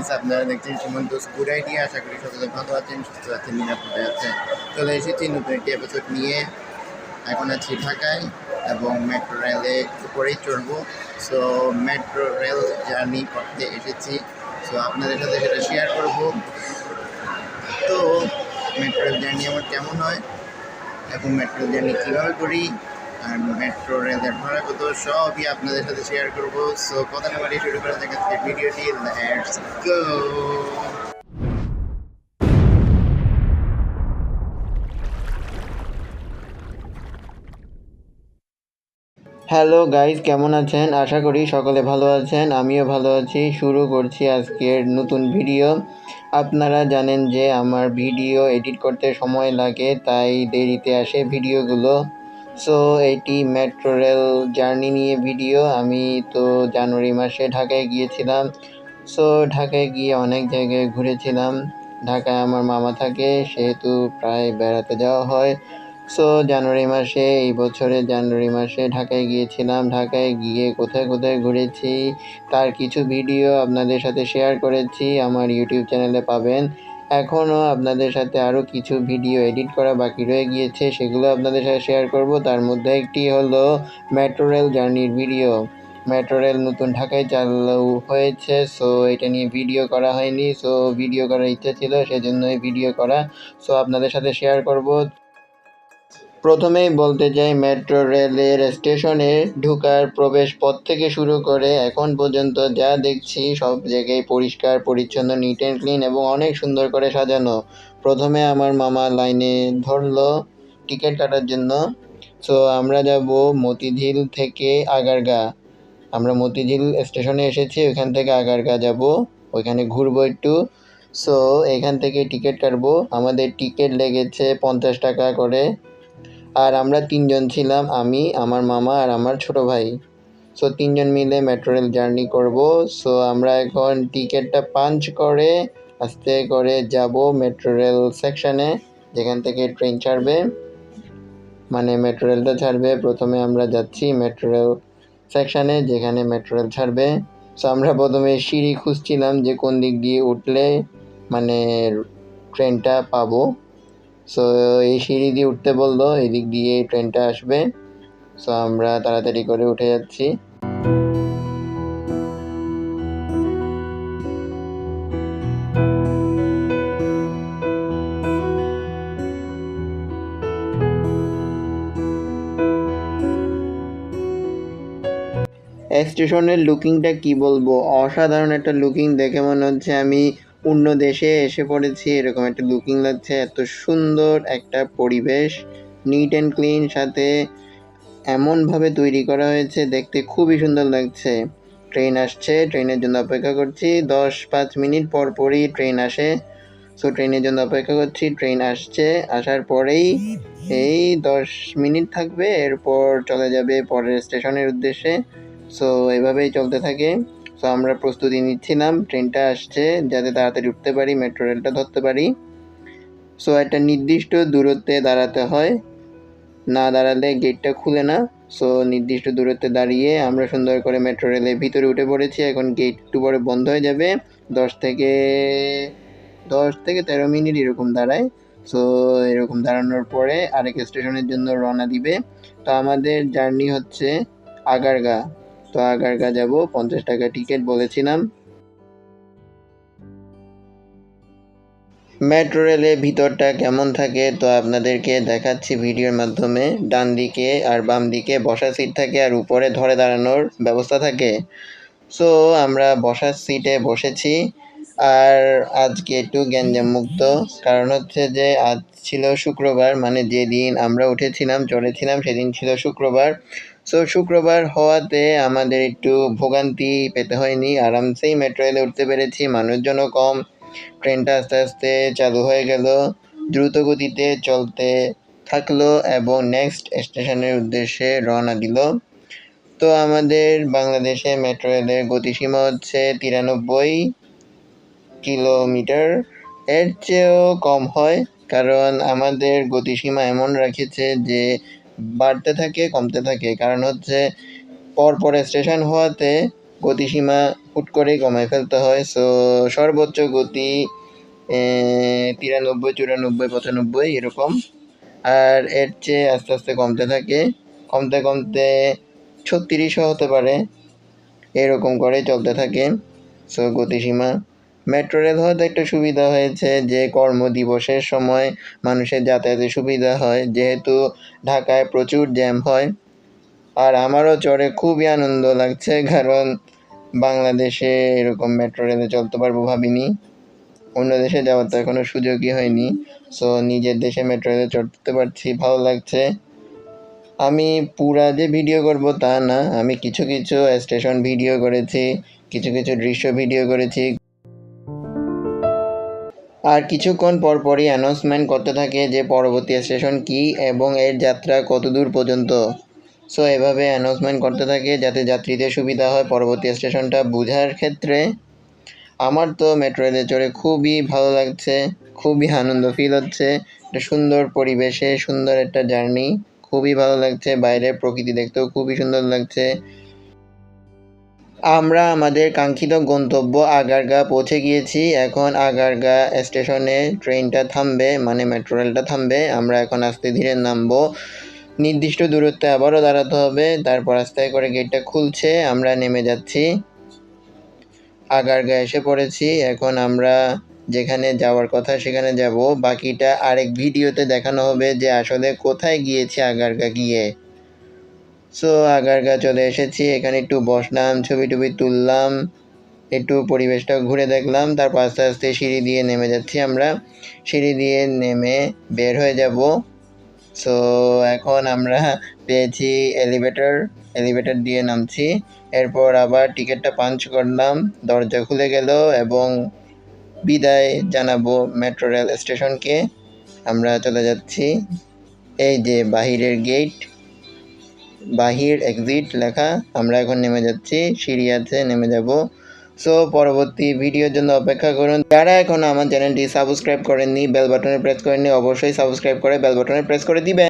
Guys আপনারা দেখছেন সীমন্ত good idea আশা করি সকলে ভালো আছেন, সুস্থ আছেন, নিরাপদে আছেন। চলে এসেছি নতুন একটি এপিসোড নিয়ে। এখন আছি ঢাকায় এবং মেট্রো রেলে উপরেই চড়বো। সো মেট্রো রেল জার্নি করতে এসেছি। সো আপনাদের সাথে সেটা শেয়ার করব। তো মেট্রো রেল জার্নি আমার কেমন হয় এবং মেট্রো জার্নি কীভাবে করি? আর মেট্রো সবই আপনাদের সাথে শেয়ার করব। সো কথা না বাড়িয়ে শুরু ভিডিওটি লেটস গো হ্যালো গাইস কেমন আছেন? আশা করি সকলে ভালো আছেন, আমিও ভালো আছি। শুরু করছি আজকের নতুন ভিডিও আপনারা জানেন যে আমার ভিডিও এডিট করতে সময় লাগে, তাই দেরিতে আসে ভিডিওগুলো সো এটি মেট্রো রেল জার্নি নিয়ে ভিডিও আমি তো জানুয়ারি মাসে ঢাকায় গিয়েছিলাম। সো ঢাকায় গিয়ে অনেক জায়গায় ঘুরেছিলাম। ঢাকায় আমার মামা থাকে, সেহেতু প্রায় বেড়াতে যাওয়া হয়। সো জানুয়ারি মাসে, এই বছরে জানুয়ারি মাসে ঢাকায় গিয়েছিলাম। ঢাকায় গিয়ে কোথায় কোথায় ঘুরেছি, তার কিছু ভিডিও আপনাদের সাথে শেয়ার করেছি। আমার ইউটিউব চ্যানেলে পাবেন। এখনও আপনাদের সাথে আরও কিছু ভিডিও এডিট করা বাকি রয়ে গিয়েছে, সেগুলো আপনাদের সাথে শেয়ার করব। তার মধ্যে একটি হলো মেট্রো রেল জার্নির ভিডিও মেট্রো রেল নতুন ঢাকায় চালু হয়েছে সো এটা নিয়ে ভিডিও করা হয়নি। সো ভিডিও করার ইচ্ছা ছিল, সেজন্যই ভিডিও করা। সো আপনাদের সাথে শেয়ার করব। প্রথমেই বলতে চাই, মেট্রো রেলের স্টেশনে ঢুকার প্রবেশ পথ থেকে শুরু করে এখন পর্যন্ত যা দেখছি সব জায়গায় পরিষ্কার, পরিচ্ছন্ন নিট অ্যান্ড ক্লিন এবং অনেক সুন্দর করে সাজানো। প্রথমে আমার মামা লাইনে ধরলো টিকিট কাটার জন্য। সো আমরা যাব মতিঝিল থেকে আগারগা। আমরা মতিঝিল স্টেশনে এসেছি, ওইখান থেকে আগারগা যাব। ওইখানে ঘুরবো একটু। সো এখান থেকে টিকিট কাটবো। আমাদের টিকিট লেগেছে পঞ্চাশ টাকা করে। আর আমরা তিনজন ছিলাম, আমি, আমার মামা আর আমার ছোট ভাই। সো তিনজন মিলে মেট্রো রেল জার্নি করব। সো আমরা এখন টিকিটটা পাঞ্চ করে, আস্তে করে যাব মেট্রো রেল সেকশানে যেখান থেকে ট্রেন ছাড়বে। মানে মেট্রো রেলটা ছাড়বে, প্রথমে আমরা যাচ্ছি মেট্রো রেল সেকশানে যেখানে মেট্রো রেল ছাড়বে। সো আমরা প্রথমে সিঁড়ি খুঁজছিলাম যে কোন দিক দিয়ে উঠলে মানে ট্রেনটা পাবো। সো এই সিঁড়ি দিয়ে উঠতে বলল, এদিক দিয়ে ট্রেনটা আসবে। সো আমরা তাড়াতাড়ি করে উঠে যাচ্ছি। স্টেশনের লুকিংটা কি বলব? অসাধারণ একটা লুকিং দেখে মনে হচ্ছে আমি। অন্য দেশে এসে পড়েছি, এরকম একটা লুকিং লাগছে, এত সুন্দর একটা পরিবেশ নিট অ্যান্ড ক্লিন সাথে এমনভাবে তৈরি করা হয়েছে, দেখতে খুবই সুন্দর লাগছে। ট্রেন আসছে ট্রেনের জন্য অপেক্ষা করছি দশ পাঁচ মিনিট পর পরই ট্রেন আসে। সো ট্রেনের জন্য অপেক্ষা করছি ট্রেন আসছে, আসার পরেই এই দশ মিনিট থাকবে, এরপর চলে যাবে পরের স্টেশনের উদ্দেশ্যে। সো এভাবেই চলতে থাকে। সো আমরা প্রস্তুতি নিচ্ছিলাম। ট্রেনটা আসছে, যাতে তাড়াতাড়ি উঠতে পারি, মেট্রো রেলটা ধরতে পারি। সো একটা নির্দিষ্ট দূরত্বে দাঁড়াতে হয়। না দাঁড়ালে গেটটা খুলে না। সো নির্দিষ্ট দূরত্বে দাঁড়িয়ে আমরা সুন্দর করে মেট্রো রেলের ভিতরে উঠে পড়েছি। এখন গেট একটু পরে বন্ধ হয়ে যাবে। দশ থেকে দশ থেকে তেরো মিনিট এরকম দাঁড়ায়। সো এরকম দাঁড়ানোর পরে আরেক স্টেশনের জন্য রওনা দিবে। তো, আমাদের জার্নি হচ্ছে আগারগা। তো আগারগা যাব? পঞ্চাশ টাকা টিকিট বলেছিলাম। মেট্রো রেলের ভিতরটা কেমন থাকে? তো আপনাদেরকে দেখাচ্ছি ভিডিওর মাধ্যমে। ডান দিকে আর বাম দিকে বসা সিট থাকে আর উপরে ধরে দাঁড়ানোর ব্যবস্থা থাকে। সো আমরা বসার সিটে বসেছি। আর আজকে একটু মুক্ত কারণ হচ্ছে যে, আজ ছিল শুক্রবার মানে যেদিন আমরা উঠেছিলাম, চড়েছিলাম, সেদিন ছিল শুক্রবার। সো শুক্রবার হওয়াতে আমাদের একটু ভোগান্তি পেতে হয়নি। আরামসেই মেট্রো রেলে উঠতে পেরেছি, মানুষজনও কম ট্রেনটা আস্তে আস্তে চালু হয়ে গেল। দ্রুত গতিতে চলতে থাকল এবং নেক্সট স্টেশনের উদ্দেশ্যে রওনা দিল। তো আমাদের বাংলাদেশে মেট্রো রেলের গতিসীমা হচ্ছে তিরানব্বই কিলোমিটার। এর চেয়েও কম হয়, কারণ আমাদের গতিসীমা এমন রাখেছে যে বাড়তে থাকে, কমতে থাকে। কারণ হচ্ছে, পরপর স্টেশন হওয়াতে গতিসীমা হুট করেই কমায় ফেলতে হয়। সো সর্বোচ্চ গতি তিরানব্বই, চুরানব্বই, পঁচানব্বই, এরকম। আর এর চেয়ে আস্তে আস্তে কমতে থাকে। কমতে কমতে ছত্রিশও হতে পারে। এরকম করে চলতে থাকে। সো গতিসীমা মেট্রো রেল হওয়াতে একটা সুবিধা হয়েছে যে কর্মদিবসের সময় মানুষের যাতায়াতে সুবিধা হয়। যেহেতু ঢাকায় প্রচুর জ্যাম হয় আর আমারও চড়ে খুবই আনন্দ লাগছে, কারণ বাংলাদেশে এরকম মেট্রো রেলে চলতে পারব ভাবিনি। অন্য দেশে যাওয়ার তো এখনও সুযোগই হয়নি। সো নিজের দেশে মেট্রো রেলে চড়তে পারছি, ভালো লাগছে। আমি পুরা যে ভিডিও করব তা না, আমি কিছু কিছু স্টেশন ভিডিও করেছি, কিছু কিছু দৃশ্য ভিডিও করেছি। আর কিছুক্ষণ পর পরই অ্যানাউন্সমেন্ট করতে থাকে যে পরবর্তী স্টেশন কি এবং এর যাত্রা কত দূর পর্যন্ত। সো এভাবে অ্যানাউন্সমেন্ট করতে থাকে যাতে যাত্রীদের সুবিধা হয় পরবর্তী স্টেশনটা বোঝার ক্ষেত্রে। আমার তো মেট্রো রেলে চড়ে খুবই ভালো লাগছে, খুবই আনন্দ ফিল হচ্ছে। একটা সুন্দর পরিবেশে, সুন্দর একটা জার্নি খুবই ভালো লাগছে। বাইরের প্রকৃতি দেখতেও খুবই সুন্দর লাগছে। আমরা আমাদের কাঙ্ক্ষিত গন্তব্য আগারগা পৌঁছে গিয়েছি। এখন আগারগা স্টেশনে ট্রেনটা থামবে মানে মেট্রো রেলটা থামবে। আমরা এখন আস্তে ধীরে নামবো। নির্দিষ্ট দূরত্বে আবারও দাঁড়াতে হবে। তারপর আস্তে করে গেটটা খুলছে। আমরা নেমে যাচ্ছি। আগারগা এসে পড়েছি। এখন আমরা যেখানে যাওয়ার কথা সেখানে যাব। বাকিটা আরেক ভিডিওতে দেখানো হবে যে আসলে কোথায় গিয়েছি আগারগা গিয়ে। সো আগারগা চলে এসেছি, এখানে একটু বসলাম, ছবি টবি তুললাম, একটু পরিবেশটা ঘুরে দেখলাম, তারপর আস্তে আস্তে সিঁড়ি দিয়ে নেমে যাচ্ছি আমরা। সিঁড়ি দিয়ে নেমে বের হয়ে যাব। সো এখন আমরা পেয়েছি এলিভেটর এলিভেটর দিয়ে নামছি। এরপর আবার টিকিটটা পাঞ্চ করলাম, দরজা খুলে গেল এবং বিদায় জানাব মেট্রো রেল স্টেশনকে। আমরা চলে যাচ্ছি। এই যে বাহিরের গেট বাহির এক্সিট লেখা। আমরা এখন নেমে যাচ্ছি সিঁড়ি আছে নেমে যাব। সো পরবর্তী ভিডিওর জন্য অপেক্ষা করুন। যারা এখন আমার চ্যানেলটি সাবস্ক্রাইব করেননি বেল বাটনে প্রেস করেননি, অবশ্যই সাবস্ক্রাইব করে বেল বাটনে প্রেস করে দিবেন।